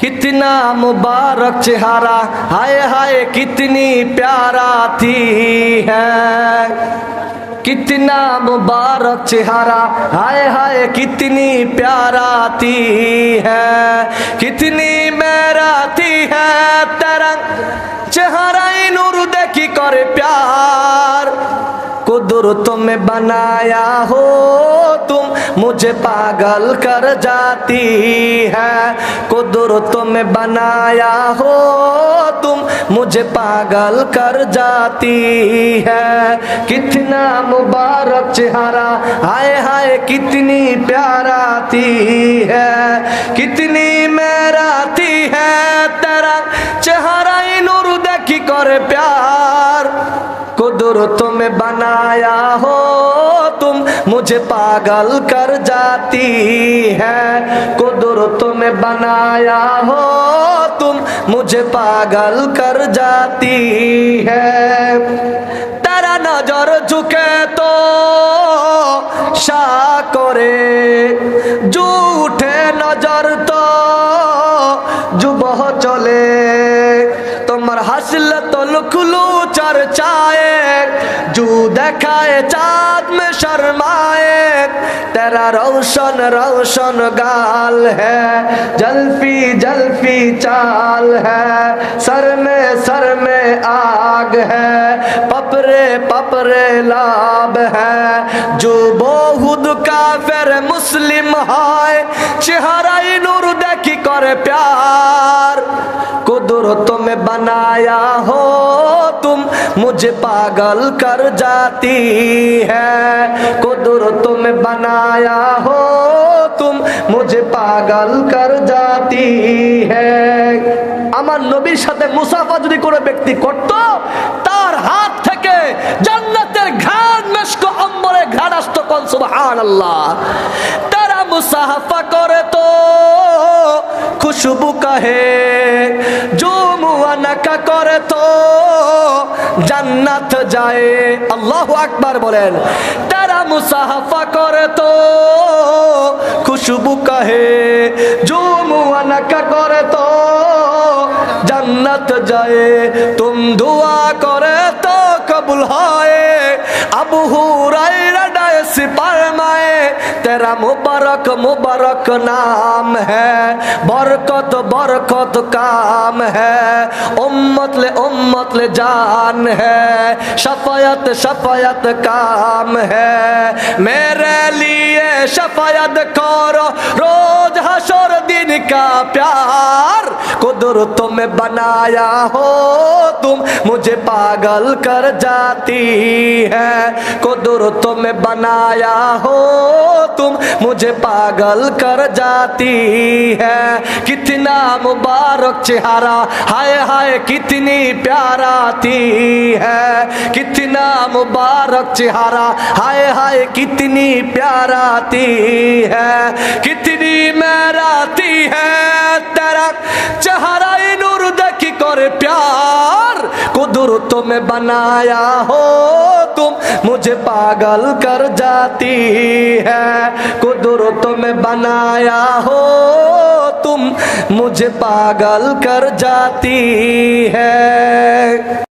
कितना मुबारक चेहरा, हाय हाय कितनी प्यारा थी है। कितना मुबारक चेहरा, हाय हाय कितनी प्यारा थी है। कितनी मेरा थी है तरंग, चेहरा नूर देखी करे प्यार। कुदरत में बनाया हो तुम, मुझे पागल कर जाती है। कुदरत में बनाया हो, तुम मुझे पागल कर जाती है। कितना मुबारक चेहरा, हाय हाय कितनी प्यारा थी है। कितनी मेरा थी है तेरा चेहरा नूर देखी करे प्यार। कुदरत में बनाया हो, तुम मुझे पागल कर जाती है। कुदरत में बनाया हो तुम मुझे पागल कर जाती है तेरा नजर झुके तो শাহ করে জুঠে নজর তো যুবহ চলে তোমার হাসলে তো লুকলু চর্চায় জু দেখায় চাঁদ में शर्माए, तेरा रोशन रोशन गाल है, जल्फी जल्फी चाल है, सर में सर में आग है, पपरे पपरे लाभ है, जो बहुत का काफिर मुस्लिम है चेहराई नूर देखी करे प्यार। कुदरत में बनाया हो तुम मुझे पागल कर जाती है कुदरत में बनाया हो तुम मुझे पागल कर जाती है আমার নবীর সাথে মুসাফা যদি কোনো ব্যক্তি করত তার হাত থেকে জান্নাতের ঘ্রাণ মেশক অম্বরে ঘ্রাণ আসতো কোন সুবহানাল্লাহ তারা মুসাফা করে তো খুশবু কহে जो মুয়ানাকা করে তো জান্নাত যায়। আল্লাহ আকবার বলেন, তারা মুসাহাফা করে তো, খুশবু কাহে জুমুয়ানাকা মুয়ানাকা করে তো, জান্নাত যায়। তুম দোয়া করে তো কবুল হয়। আবু হুরাইরা ডায়স পারমায়ে तेरा मुबारक मुबारक नाम है बरकत बरकत काम है उम्मत ले उम्मत ले जान है शफायत शफायत काम है मेरे लिए शफायत करो रोज हशर दिन का प्यार कुदरत में बनाया हो तुम मुझे पागल कर जाती है कुदरत में बनाया हो तुम, मुझे पागल कर जाती है। कितना मुबारक चेहरा, हाय हाय कितनी प्यारा थी है। कितना मुबारक चेहरा, हाय हाय कितनी प्यारा थी है। कितनी मेरा थी है, तेरा चेहरा नूर देखी करे प्यार में बनाया हो तुम, मुझे पागल कर जाती है। कुदरत में बनाया हो तुम, मुझे पागल कर जाती है।